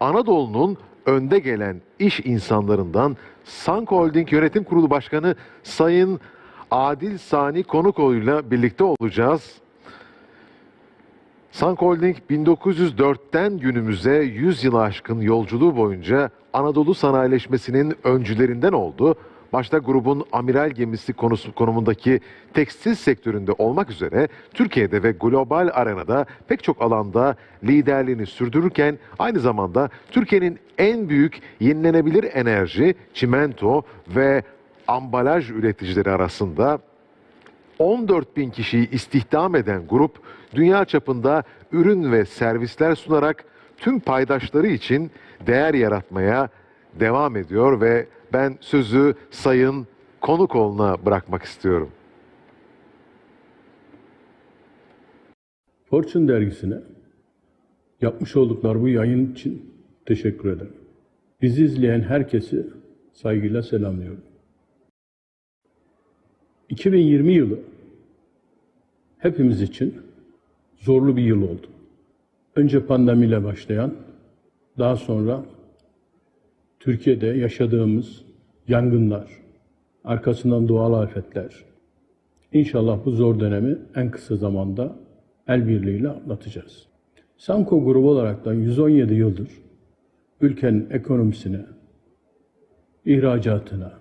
Anadolu'nun önde gelen iş insanlarından Sanko Holding Yönetim Kurulu Başkanı Sayın Adil Sani Konukoğlu'yla birlikte olacağız. Sanko Holding 1904'ten günümüze 100 yılı aşkın yolculuğu boyunca Anadolu sanayileşmesinin öncülerinden oldu. Başta grubun amiral gemisi konusu konumundaki tekstil sektöründe olmak üzere Türkiye'de ve global arenada pek çok alanda liderliğini sürdürürken aynı zamanda Türkiye'nin en büyük yenilenebilir enerji, çimento ve ambalaj üreticileri arasında 14 bin kişiyi istihdam eden grup dünya çapında ürün ve servisler sunarak tüm paydaşları için değer yaratmaya devam ediyor ve ben sözü Sayın Konukoğlu'na bırakmak istiyorum. Fortune dergisine yapmış oldukları bu yayın için teşekkür ederim. Bizi izleyen herkesi saygıyla selamlıyorum. 2020 yılı hepimiz için zorlu bir yıl oldu. Önce pandemiyle başlayan, daha sonra Türkiye'de yaşadığımız yangınlar, arkasından doğal afetler. İnşallah bu zor dönemi en kısa zamanda el birliğiyle atlatacağız. Sanko grubu olaraktan 117 yıldır ülkenin ekonomisine, ihracatına,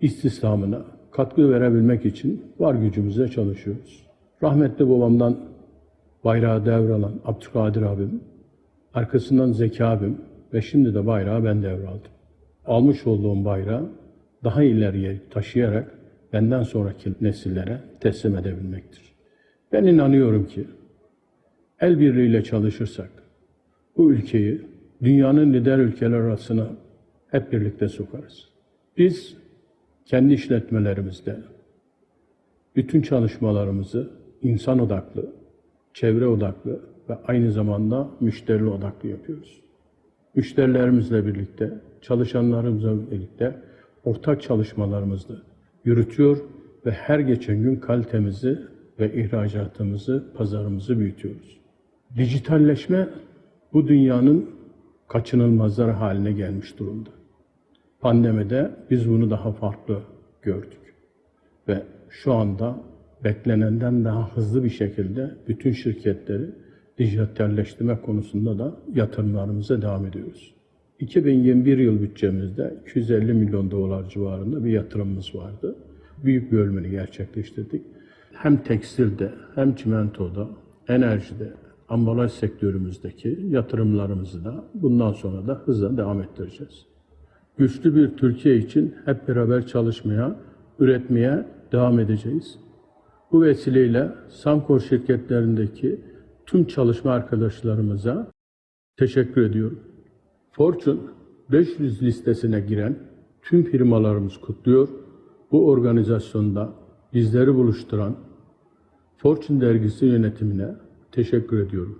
istihdamına katkı verebilmek için var gücümüzle çalışıyoruz. Rahmetli babamdan bayrağı devralan Abdülkadir abim, arkasından Zeki abim ve şimdi de bayrağı ben devraldım. Almış olduğum bayrağı daha ileriye taşıyarak benden sonraki nesillere teslim edebilmektir. Ben inanıyorum ki el birliğiyle çalışırsak bu ülkeyi dünyanın lider ülkeler arasına hep birlikte sokarız. Biz kendi işletmelerimizde bütün çalışmalarımızı insan odaklı, çevre odaklı ve aynı zamanda müşteri odaklı yapıyoruz. Müşterilerimizle birlikte, çalışanlarımızla birlikte ortak çalışmalarımızı yürütüyor ve her geçen gün kalitemizi ve ihracatımızı, pazarımızı büyütüyoruz. Dijitalleşme bu dünyanın kaçınılmazları haline gelmiş durumda. Pandemide biz bunu daha farklı gördük. Ve şu anda beklenenden daha hızlı bir şekilde bütün şirketleri dijitalleştirme konusunda da yatırımlarımıza devam ediyoruz. 2021 yıl bütçemizde 250 milyon dolar civarında bir yatırımımız vardı. Büyük bir bölümünü gerçekleştirdik. Hem tekstilde hem çimentoda, enerjide, ambalaj sektörümüzdeki yatırımlarımızı da bundan sonra da hızla devam ettireceğiz. Güçlü bir Türkiye için hep beraber çalışmaya, üretmeye devam edeceğiz. Bu vesileyle Samkor şirketlerindeki tüm çalışma arkadaşlarımıza teşekkür ediyorum. Fortune 500 listesine giren tüm firmalarımız kutluyor. Bu organizasyonda bizleri buluşturan Fortune dergisi yönetimine teşekkür ediyorum.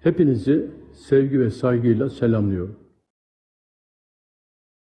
Hepinizi sevgi ve saygıyla selamlıyorum.